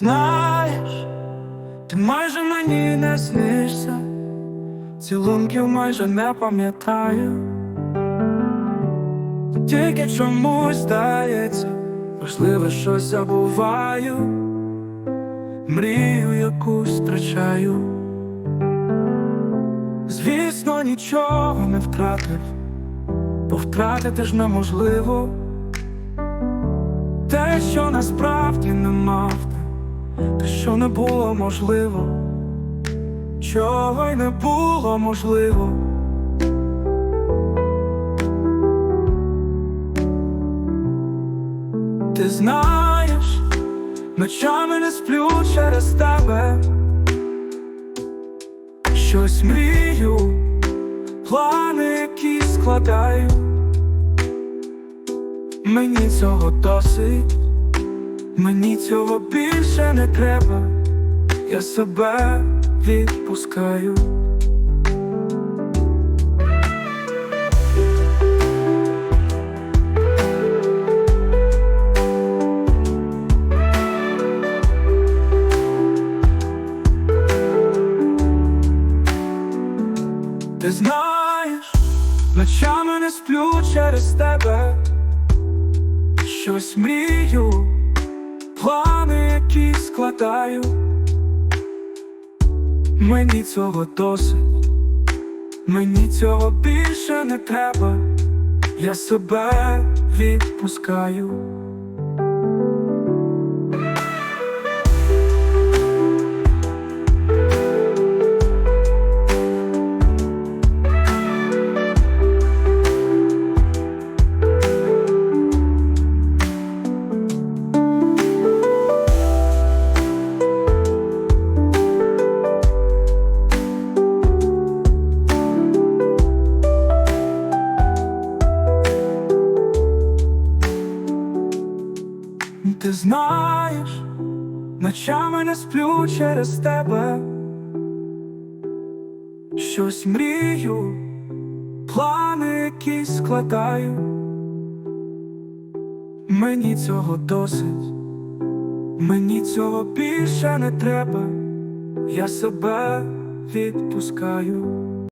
Знаєш, ти майже мені не снишся, цілунків майже не пам'ятаю. Тільки чомусь здається, важливе щось забуваю, мрію якусь втрачаю. Звісно, нічого не втратив, бо втратити ж неможливо. Те, що насправді що не було можливо, чого й не було можливо. Ти знаєш, ночами не сплю через тебе, щось мрію, плани, які складаю. Мені цього досить, мені цього більше не треба, я себе відпускаю. Ти знаєш, ночами не сплю через тебе. Щось мрію, плани, які складаю. Мені цього досить, мені цього більше не треба, я себе відпускаю. Ти знаєш, ночами не сплю через тебе, щось мрію, плани якісь складаю. Мені цього досить, мені цього більше не треба, я себе відпускаю.